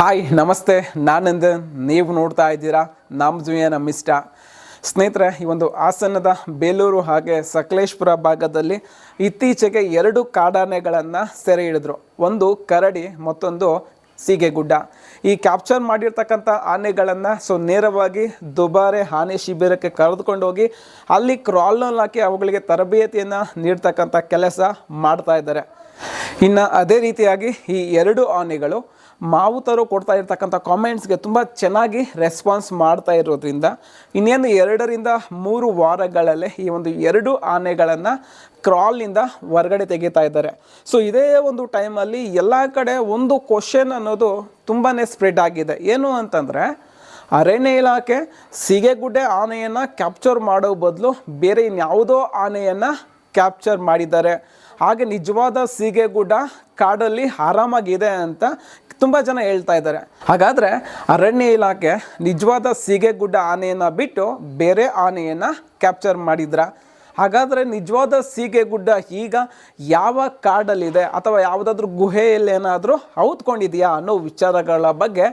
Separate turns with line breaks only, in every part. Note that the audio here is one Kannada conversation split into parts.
ಹಾಯ್ ನಮಸ್ತೆ. ನಾನಂದ ನೀವು ನೋಡ್ತಾ ಇದ್ದೀರಾ ನಮ್ಮ ಜುಯನ ಮಿಸ್ಟ ಸ್ನೇಹಿತರೆ, ಈ ಒಂದು ಹಾಸನದ ಬೇಲೂರು ಹಾಗೆ ಸಕಲೇಶ್ಪುರ ಭಾಗದಲ್ಲಿ ಇತ್ತೀಚೆಗೆ ಎರಡು ಕಾಡಾನೆಗಳನ್ನು ಸೆರೆ ಹಿಡಿದ್ರು. ಒಂದು ಕರಡಿ, ಮತ್ತೊಂದು ಸೀಗೆಗುಡ್ಡ. ಈ ಕ್ಯಾಪ್ಚರ್ ಮಾಡಿರ್ತಕ್ಕಂಥ ಆನೆಗಳನ್ನು ಸೊ ನೇರವಾಗಿ ದುಬಾರೆ ಆನೆ ಶಿಬಿರಕ್ಕೆ ಕರೆದುಕೊಂಡು ಹೋಗಿ ಅಲ್ಲಿ ಕ್ರಾಲ್ನಲ್ಲಿ ಹಾಕಿ ಅವುಗಳಿಗೆ ತರಬೇತಿಯನ್ನು ನೀಡ್ತಕ್ಕಂಥ ಕೆಲಸ ಮಾಡ್ತಾ ಇದ್ದಾರೆ. ಇನ್ನು ಅದೇ ರೀತಿಯಾಗಿ ಈ ಎರಡು ಆನೆಗಳು ಮಾವುತರು ಕೊಡ್ತಾ ಇರ್ತಕ್ಕಂಥ ಕಾಮೆಂಟ್ಸ್ಗೆ ತುಂಬ ಚೆನ್ನಾಗಿ ರೆಸ್ಪಾನ್ಸ್ ಮಾಡ್ತಾ ಇರೋದ್ರಿಂದ ಇನ್ನೇನು ಎರಡರಿಂದ ಮೂರು ವಾರಗಳಲ್ಲೇ ಈ ಒಂದು ಎರಡು ಆನೆಗಳನ್ನು ಕ್ರಾಲ್ನಿಂದ ಹೊರಗಡೆ ತೆಗಿತಾ ಇದ್ದಾರೆ. ಸೊ ಇದೇ ಒಂದು ಟೈಮಲ್ಲಿ ಎಲ್ಲ ಕಡೆ ಒಂದು ಕ್ವಶನ್ ಅನ್ನೋದು ತುಂಬಾ ಸ್ಪ್ರೆಡ್ ಆಗಿದೆ. ಏನು ಅಂತಂದರೆ, ಅರಣ್ಯ ಇಲಾಖೆ ಸಿಗೆಗುಡ್ಡೆ ಆನೆಯನ್ನು ಕ್ಯಾಪ್ಚರ್ ಮಾಡೋ ಬದಲು ಬೇರೆ ಇನ್ಯಾವುದೋ ಆನೆಯನ್ನು ಕ್ಯಾಪ್ಚರ್ ಮಾಡಿದ್ದಾರೆ. ಹಾಗೆ ನಿಜವಾದ ಸೀಗೆಗುಡ್ಡ ಕಾಡಲ್ಲಿ ಆರಾಮಾಗಿದೆ ಅಂತ ತುಂಬ ಜನ ಹೇಳ್ತಾ ಇದ್ದಾರೆ. ಹಾಗಾದರೆ ಅರಣ್ಯ ಇಲಾಖೆ ನಿಜವಾದ ಸೀಗೆಗುಡ್ಡ ಆನೆಯನ್ನು ಬಿಟ್ಟು ಬೇರೆ ಆನೆಯನ್ನು ಕ್ಯಾಪ್ಚರ್ ಮಾಡಿದ್ರ? ಹಾಗಾದರೆ ನಿಜವಾದ ಸೀಗೆ ಗುಡ್ಡ ಈಗ ಯಾವ ಕಾಡಲ್ಲಿದೆ ಅಥವಾ ಯಾವುದಾದ್ರೂ ಗುಹೆಯಲ್ಲಿ ಏನಾದರೂ ಔತ್ಕೊಂಡಿದೆಯಾ ಅನ್ನೋ ವಿಚಾರಗಳ ಬಗ್ಗೆ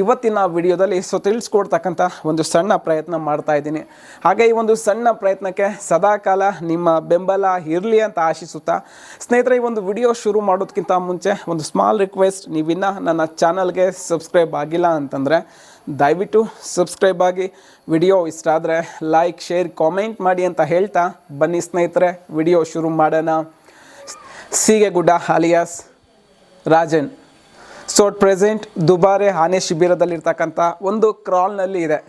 ಇವತ್ತಿನ ವಿಡಿಯೋದಲ್ಲಿ ಸೊ ತಿಳಿಸ್ಕೊಡ್ತಕ್ಕಂಥ ಒಂದು ಸಣ್ಣ ಪ್ರಯತ್ನ ಮಾಡ್ತಾ ಇದ್ದೀನಿ. ಹಾಗೆ ಈ ಒಂದು ಸಣ್ಣ ಪ್ರಯತ್ನಕ್ಕೆ ಸದಾಕಾಲ ನಿಮ್ಮ ಬೆಂಬಲ ಇರಲಿ ಅಂತ ಆಶಿಸುತ್ತಾ ಸ್ನೇಹಿತರೆ, ಈ ಒಂದು ವಿಡಿಯೋ ಶುರು ಮಾಡೋದಕ್ಕಿಂತ ಮುಂಚೆ ಒಂದು ಸ್ಮಾಲ್ ರಿಕ್ವೆಸ್ಟ್ ನೀವಿನ್ನ ನನ್ನ ಚಾನಲ್ಗೆ ಸಬ್ಸ್ಕ್ರೈಬ್ ಆಗಿಲ್ಲ ಅಂತಂದರೆ ದಯವಿಟ್ಟು ಸಬ್ಸ್ಕ್ರೈಬ್ ಆಗಿ. ವಿಡಿಯೋ ಇಷ್ಟ ಆದರೆ ಲೈಕ್ ಶೇರ್ ಕಾಮೆಂಟ್ ಮಾಡಿ ಅಂತ ಹೇಳ್ತಾ ಬನ್ನಿ ಸ್ನೇಹಿತರೆ, ವಿಡಿಯೋ ಶುರು ಮಾಡೋಣ. Seegegudda alias Rajan. So present Dubare ಆನೆ ಶಿಬಿರದಲ್ಲಿರ್ತಕ್ಕಂಥ ಒಂದು ಕ್ರಾಲ್ನಲ್ಲಿ ಇದೆ.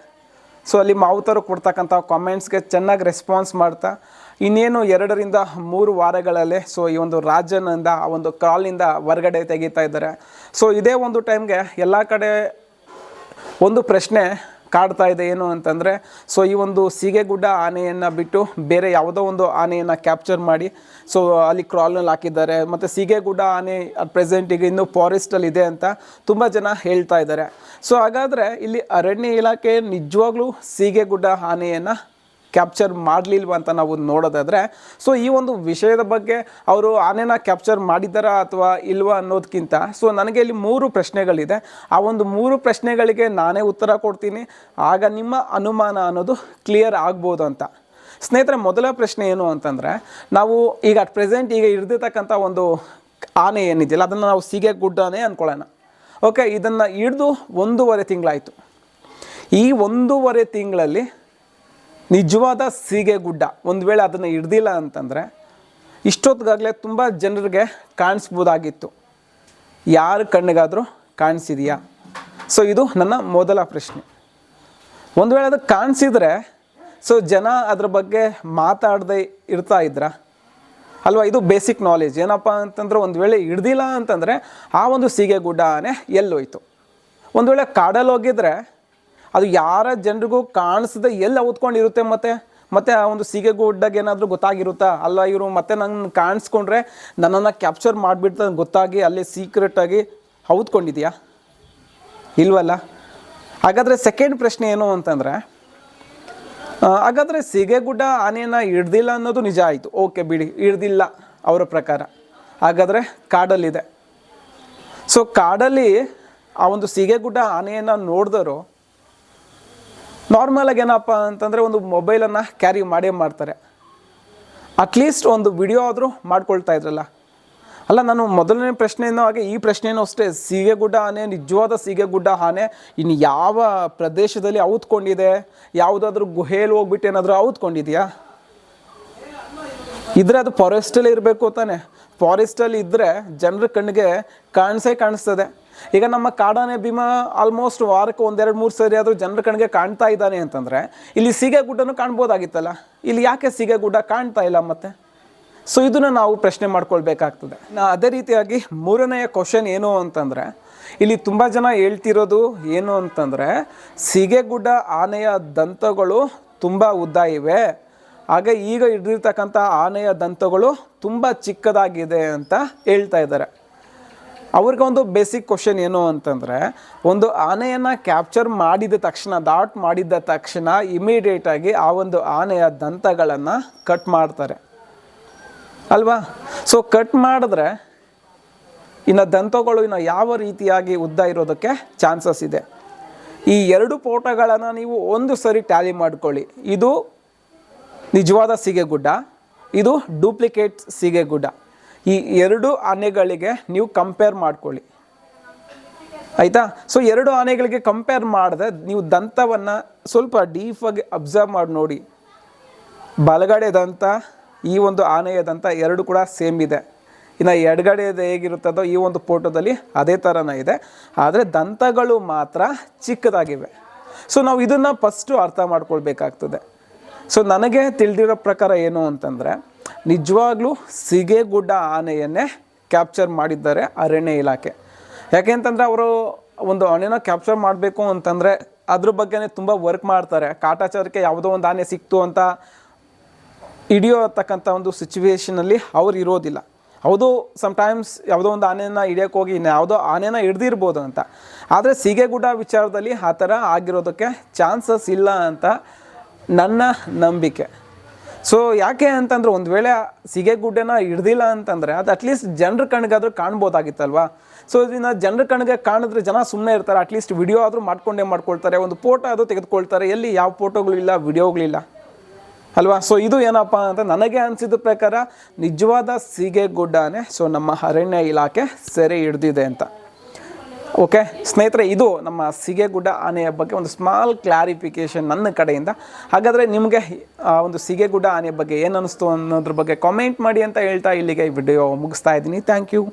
ಸೊ ಅಲ್ಲಿ ಮಾವುತರು ಕೊಡ್ತಕ್ಕಂಥ ಕಾಮೆಂಟ್ಸ್ಗೆ ಚೆನ್ನಾಗಿ ರೆಸ್ಪಾನ್ಸ್ ಮಾಡ್ತಾ ಇನ್ನೇನು ಎರಡರಿಂದ ಮೂರು ವಾರಗಳಲ್ಲೇ ಸೊ ಈ ಒಂದು ರಾಜನಿಂದ, ಆ ಒಂದು ಕ್ರಾಲ್ನಿಂದ ಹೊರಗಡೆ ತೆಗಿತಾ ಇದ್ದಾರೆ. ಸೊ ಇದೇ ಒಂದು ಟೈಮ್ಗೆ ಎಲ್ಲ ಕಡೆ ಒಂದು ಪ್ರಶ್ನೆ ಕಾಡ್ತಾ ಇದೆ ಏನು ಅಂತಂದರೆ ಸೊ ಈ ಒಂದು ಸೀಗೆಗುಡ್ಡ ಆನೆಯನ್ನು ಬಿಟ್ಟು ಬೇರೆ ಯಾವುದೋ ಒಂದು ಆನೆಯನ್ನು ಕ್ಯಾಪ್ಚರ್ ಮಾಡಿ ಸೊ ಅಲ್ಲಿ ಕ್ರಾಲ್ನಲ್ಲಿ ಹಾಕಿದ್ದಾರೆ. ಮತ್ತು ಸೀಗೆಗುಡ್ಡ ಆನೆ ಪ್ರೆಸೆಂಟ್ ಈಗ ಇನ್ನೂ ಫಾರೆಸ್ಟಲ್ಲಿ ಇದೆ ಅಂತ ತುಂಬ ಜನ ಹೇಳ್ತಾ ಇದ್ದಾರೆ. ಸೊ ಹಾಗಾದರೆ ಇಲ್ಲಿ ಅರಣ್ಯ ಇಲಾಖೆ ನಿಜವಾಗ್ಲೂ ಸೀಗೆಗುಡ್ಡ ಆನೆಯನ್ನು ಕ್ಯಾಪ್ಚರ್ ಮಾಡಲಿಲ್ವ ಅಂತ ನಾವು ನೋಡೋದಾದರೆ ಸೊ ಈ ಒಂದು ವಿಷಯದ ಬಗ್ಗೆ ಅವರು ಆನೆನ ಕ್ಯಾಪ್ಚರ್ ಮಾಡಿದ್ದಾರಾ ಅಥವಾ ಇಲ್ವಾ ಅನ್ನೋದಕ್ಕಿಂತ ಸೊ ನನಗೆ ಇಲ್ಲಿ ಮೂರು ಪ್ರಶ್ನೆಗಳಿದೆ. ಆ ಒಂದು ಮೂರು ಪ್ರಶ್ನೆಗಳಿಗೆ ನಾನೇ ಉತ್ತರ ಕೊಡ್ತೀನಿ. ಆಗ ನಿಮ್ಮ ಅನುಮಾನ ಅನ್ನೋದು ಕ್ಲಿಯರ್ ಆಗ್ಬೋದು ಅಂತ. ಸ್ನೇಹಿತರೆ, ಮೊದಲ ಪ್ರಶ್ನೆ ಏನು ಅಂತಂದರೆ, ನಾವು ಈಗ ಅಟ್ ಪ್ರೆಸೆಂಟ್ ಈಗ ಹಿಡ್ದಿರ್ತಕ್ಕಂಥ ಒಂದು ಆನೆ ಏನಿದೆಯಲ್ಲ, ಅದನ್ನು ನಾವು ಸೀಗೆ ಗುಡ್ಡನೇ ಅಂದ್ಕೊಳ್ಳೋಣ ಓಕೆ ಇದನ್ನು ಹಿಡಿದು ಒಂದೂವರೆ ತಿಂಗಳಾಯಿತು. ಈ ಒಂದೂವರೆ ತಿಂಗಳಲ್ಲಿ ನಿಜವಾದ ಸೀಗೆ ಗುಡ್ಡ. ಒಂದು ವೇಳೆ ಅದನ್ನು ಹಿಡ್ದಿಲ್ಲ ಅಂತಂದರೆ ಇಷ್ಟೊತ್ತಿಗಾಗಲೇ ತುಂಬ ಜನರಿಗೆ ಕಾಣಿಸ್ಬೋದಾಗಿತ್ತು. ಯಾರ ಕಣ್ಣಿಗಾದರೂ ಕಾಣಿಸಿದೆಯಾ? ಸೊ ಇದು ನನ್ನ ಮೊದಲ ಪ್ರಶ್ನೆ. ಒಂದು ವೇಳೆ ಅದು ಕಾಣಿಸಿದ್ರೆ ಸೊ ಜನ ಅದ್ರ ಬಗ್ಗೆ ಮಾತಾಡದೆ ಇರ್ತಾ ಇದ್ರ? ಅಲ್ವಾ, ಇದು ಬೇಸಿಕ್ ನಾಲೆಜ್ ಏನಪ್ಪ ಅಂತಂದ್ರೆ ಒಂದು ವೇಳೆ ಹಿಡ್ದಿಲ್ಲ ಅಂತಂದರೆ ಆ ಒಂದು ಸೀಗೆ ಗುಡ್ಡ ಆನೆ ಎಲ್ಲೋಯ್ತು. ಒಂದು ವೇಳೆ ಕಾಡಲ್ಲಿ ಹೋಗಿದ್ರೆ ಅದು ಯಾರ ಜನರಿಗೂ ಕಾಣಿಸದೆ ಎಲ್ಲಿ ಓದ್ಕೊಂಡಿರುತ್ತೆ ಮತ್ತೆ? ಮತ್ತೆ ಆ ಒಂದು ಸೀಗೆ ಗುಡ್ಡಾಗ ಏನಾದರೂ ಗೊತ್ತಾಗಿರುತ್ತಾ? ಅಲ್ಲ, ಇವರು ಮತ್ತೆ ನನ್ನ ಕಾಣಿಸ್ಕೊಂಡ್ರೆ ನನ್ನನ್ನು ಕ್ಯಾಪ್ಚರ್ ಮಾಡಿಬಿಡ್ತ ಗೊತ್ತಾಗಿ ಅಲ್ಲಿ ಸೀಕ್ರೆಟಾಗಿ ಹೌದ್ಕೊಂಡಿದೆಯಾ ಇಲ್ವಲ್ಲ? ಹಾಗಾದರೆ ಸೆಕೆಂಡ್ ಪ್ರಶ್ನೆ ಏನು ಅಂತಂದರೆ ಹಾಗಾದರೆ ಸೀಗೆ ಗುಡ್ಡ ಆನೆಯನ್ನು ಹಿಡ್ದಿಲ್ಲ ಅನ್ನೋದು ನಿಜ ಆಯಿತು. ಓಕೆ ಬಿಡಿ. ಹಿಡ್ದಿಲ್ಲ ಅವರ ಪ್ರಕಾರ. ಹಾಗಾದರೆ ಕಾಡಲ್ಲಿದೆ. ಸೊ ಕಾಡಲ್ಲಿ ಆ ಒಂದು ಸೀಗೆಗುಡ್ಡ ಆನೆಯನ್ನು ನೋಡಿದವರು ನಾರ್ಮಲಾಗಿ ಏನಪ್ಪ ಅಂತಂದರೆ ಒಂದು ಮೊಬೈಲನ್ನು ಕ್ಯಾರಿ ಮಾಡೇ ಮಾಡ್ತಾರೆ. ಅಟ್ಲೀಸ್ಟ್ ಒಂದು ವಿಡಿಯೋ ಆದರೂ ಮಾಡ್ಕೊಳ್ತಾ ಇದ್ರಲ್ಲ. ಅಲ್ಲ, ನಾನು ಮೊದಲನೇ ಪ್ರಶ್ನೆಯೂ ಹಾಗೆ ಈ ಪ್ರಶ್ನೆಯೂ ಅಷ್ಟೇ ಸೀಗೆಗುಡ್ಡ ಆನೆ, ನಿಜವಾದ ಸೀಗೆಗುಡ್ಡ ಆನೆ, ಇನ್ನು ಯಾವ ಪ್ರದೇಶದಲ್ಲಿ ಔತ್ಕೊಂಡಿದೆ, ಯಾವುದಾದ್ರೂ ಗುಹೆಯಲ್ಲಿ ಹೋಗ್ಬಿಟ್ಟು ಏನಾದರೂ ಔತ್ಕೊಂಡಿದೆಯಾ? ಇದ್ರೆ ಅದು ಫಾರೆಸ್ಟಲ್ಲಿ ಇರಬೇಕು ತಾನೆ. ಫಾರೆಸ್ಟಲ್ಲಿ ಇದ್ದರೆ ಜನರ ಕಣ್ಣಿಗೆ ಕಾಣಿಸೇ ಕಾಣಿಸ್ತದೆ. ಈಗ ನಮ್ಮ ಕಾಡಾನೆ ಭೀಮ ಆಲ್ಮೋಸ್ಟ್ ವಾರಕ್ಕೆ ಒಂದೆರಡು ಮೂರು ಸರಿ ಆದರೂ ಜನರ ಕಣ್ಗೆ ಕಾಣ್ತಾ ಇದ್ದಾನೆ ಅಂತಂದರೆ ಇಲ್ಲಿ ಸೀಗೆ ಗುಡ್ಡನೂ ಕಾಣ್ಬೋದಾಗಿತ್ತಲ್ಲ? ಇಲ್ಲಿ ಯಾಕೆ ಸೀಗೆಗುಡ್ಡ ಕಾಣ್ತಾ ಇಲ್ಲ ಮತ್ತೆ? ಸೊ ಇದನ್ನು ನಾವು ಪ್ರಶ್ನೆ ಮಾಡ್ಕೊಳ್ಬೇಕಾಗ್ತದೆ. ನಾ ಅದೇ ರೀತಿಯಾಗಿ ಮೂರನೆಯ ಕ್ವಶನ್ ಏನು ಅಂತಂದರೆ, ಇಲ್ಲಿ ತುಂಬ ಜನ ಹೇಳ್ತಿರೋದು ಏನು ಅಂತಂದರೆ ಸೀಗೆಗುಡ್ಡ ಆನೆಯ ದಂತಗಳು ತುಂಬ ಉದ್ದ ಇವೆ. ಹಾಗೆ ಈಗ ಹಿಡಿದಿರ್ತಕ್ಕಂಥ ಆನೆಯ ದಂತಗಳು ತುಂಬ ಚಿಕ್ಕದಾಗಿದೆ ಅಂತ ಹೇಳ್ತಾ ಇದ್ದಾರೆ. ಅವ್ರಿಗೆ ಒಂದು ಬೇಸಿಕ್ ಕ್ವಶನ್ ಏನು ಅಂತಂದರೆ, ಒಂದು ಆನೆಯನ್ನು ಕ್ಯಾಪ್ಚರ್ ಮಾಡಿದ ತಕ್ಷಣ ದಾಟ್ ಮಾಡಿದ ತಕ್ಷಣ ಇಮಿಡಿಯೇಟಾಗಿ ಆ ಒಂದು ಆನೆಯ ದಂತಗಳನ್ನು ಕಟ್ ಮಾಡ್ತಾರೆ. ಅಲ್ವಾ? ಸೊ ಕಟ್ ಮಾಡಿದ್ರೆ ಇನ್ನು ದಂತಗಳು ಇನ್ನು ಯಾವ ರೀತಿಯಾಗಿ ಉದ್ದ ಇರೋದಕ್ಕೆ ಚಾನ್ಸಸ್ ಇದೆ. ಈ ಎರಡು ಫೋಟೋಗಳನ್ನು ನೀವು ಒಂದು ಸರಿ ಟ್ಯಾಲಿ ಮಾಡ್ಕೊಳ್ಳಿ. ಇದು ನಿಜವಾದ ಸೀಗೆಗುಡ್ಡ, ಇದು ಡೂಪ್ಲಿಕೇಟ್ ಸೀಗೆಗುಡ್ಡ. ಈ ಎರಡು ಆನೆಗಳಿಗೆ ನೀವು ಕಂಪೇರ್ ಮಾಡ್ಕೊಳ್ಳಿ. ಆಯಿತಾ? ಸೊ ಎರಡು ಆನೆಗಳಿಗೆ ಕಂಪೇರ್ ಮಾಡಿದ್ರೆ ನೀವು ದಂತವನ್ನು ಸ್ವಲ್ಪ ಡೀಫಾಗಿ ಅಬ್ಸರ್ವ್ ಮಾಡಿ ನೋಡಿ. ಬಲಗಡೆ ದಂತ, ಈ ಒಂದು ಆನೆಯ ದಂತ ಎರಡು ಕೂಡ ಸೇಮ್ ಇದೆ. ಇನ್ನು ಎಡಗಡೆದು ಹೇಗಿರುತ್ತದೋ ಈ ಒಂದು ಫೋಟೋದಲ್ಲಿ ಅದೇ ಥರನೇ ಇದೆ. ಆದರೆ ದಂತಗಳು ಮಾತ್ರ ಚಿಕ್ಕದಾಗಿವೆ. ಸೊ ನಾವು ಇದನ್ನು ಫಸ್ಟು ಅರ್ಥ ಮಾಡ್ಕೊಳ್ಬೇಕಾಗ್ತದೆ. ಸೊ ನನಗೆ ತಿಳಿದಿರೋ ಪ್ರಕಾರ ಏನು ಅಂತಂದರೆ ನಿಜವಾಗ್ಲೂ ಸಿಗೆಗುಡ್ಡ ಆನೆಯನ್ನೇ ಕ್ಯಾಪ್ಚರ್ ಮಾಡಿದ್ದಾರೆ ಅರಣ್ಯ ಇಲಾಖೆ. ಯಾಕೆಂತಂದರೆ ಅವರು ಒಂದು ಆನೆನ ಕ್ಯಾಪ್ಚರ್ ಮಾಡಬೇಕು ಅಂತಂದರೆ ಅದ್ರ ಬಗ್ಗೆನೇ ತುಂಬ ವರ್ಕ್ ಮಾಡ್ತಾರೆ. ಕಾಟಾಚಾರಕ್ಕೆ ಯಾವುದೋ ಒಂದು ಆನೆ ಸಿಕ್ತು ಅಂತ ಹಿಡಿಯೋತಕ್ಕಂಥ ಒಂದು ಸಿಚುವೇಷನಲ್ಲಿ ಅವ್ರು ಇರೋದಿಲ್ಲ. ಹೌದು ಸಮ್ಟೈಮ್ಸ್ ಯಾವುದೋ ಒಂದು ಆನೆನ ಹಿಡಿಯೋಕೆ ಹೋಗಿ ಇನ್ನು ಯಾವುದೋ ಆನೆನ ಹಿಡ್ದಿರ್ಬೋದು ಅಂತ. ಆದರೆ ಸೀಗೆಗುಡ್ಡ ವಿಚಾರದಲ್ಲಿ ಆ ಥರ ಆಗಿರೋದಕ್ಕೆ ಚಾನ್ಸಸ್ ಇಲ್ಲ ಅಂತ ನನ್ನ ನಂಬಿಕೆ. ಸೊ ಯಾಕೆ ಅಂತಂದ್ರೆ ಒಂದು ವೇಳೆ ಸಿಗೆಗುಡ್ಡೆನ ಹಿಡ್ದಿಲ್ಲ ಅಂತಂದರೆ ಅದು ಅಟ್ಲೀಸ್ಟ್ ಜನರ ಕಣ್ಗಾದ್ರೂ ಕಾಣ್ಬೋದಾಗಿತ್ತಲ್ವಾ? ಸೊ ಇದನ್ನ ಜನರ ಕಣ್ಗೆ ಕಾಣಿದ್ರೆ ಜನ ಸುಮ್ಮನೆ ಇರ್ತಾರೆ. ಅಟ್ಲೀಸ್ಟ್ ವಿಡಿಯೋ ಆದರೂ ಮಾಡ್ಕೊಂಡೇ ಮಾಡ್ಕೊಳ್ತಾರೆ. ಒಂದು ಫೋಟೋ ಆದರೂ ತೆಗೆದುಕೊಳ್ತಾರೆ. ಎಲ್ಲಿ ಯಾವ ಫೋಟೋಗಳಿಲ್ಲ ವಿಡಿಯೋಗಳಿಲ್ಲ ಅಲ್ವಾ? ಸೊ ಇದು ಏನಪ್ಪ ಅಂತ ನನಗೆ ಅನಿಸಿದ ಪ್ರಕಾರ ನಿಜವಾದ ಸೀಗೆಗುಡ್ಡನೇ ಸೊ ನಮ್ಮ ಅರಣ್ಯ ಇಲಾಖೆ ಸೆರೆ ಹಿಡ್ದಿದೆ ಅಂತ. ಓಕೆ, ಸ್ನೇಹಿತರೆ, ಇದು ನಮ್ಮ ಸಿಗೆಗುಡ್ಡ ಆನೆಯ ಬಗ್ಗೆ ಒಂದು ಸ್ಮಾಲ್ ಕ್ಲಾರಿಫಿಕೇಷನ್ ನನ್ನ ಕಡೆಯಿಂದ. ಹಾಗಾದರೆ ನಿಮಗೆ ಒಂದು ಸಿಗೆಗುಡ್ಡ ಆನೆಯ ಬಗ್ಗೆ ಏನು ಅನ್ನಿಸ್ತು ಅನ್ನೋದ್ರ ಬಗ್ಗೆ ಕಾಮೆಂಟ್ ಮಾಡಿ ಅಂತ ಹೇಳ್ತಾ ಇಲ್ಲಿಗೆ ವಿಡಿಯೋ ಮುಗಿಸ್ತಾ ಇದ್ದೀನಿ. Thank you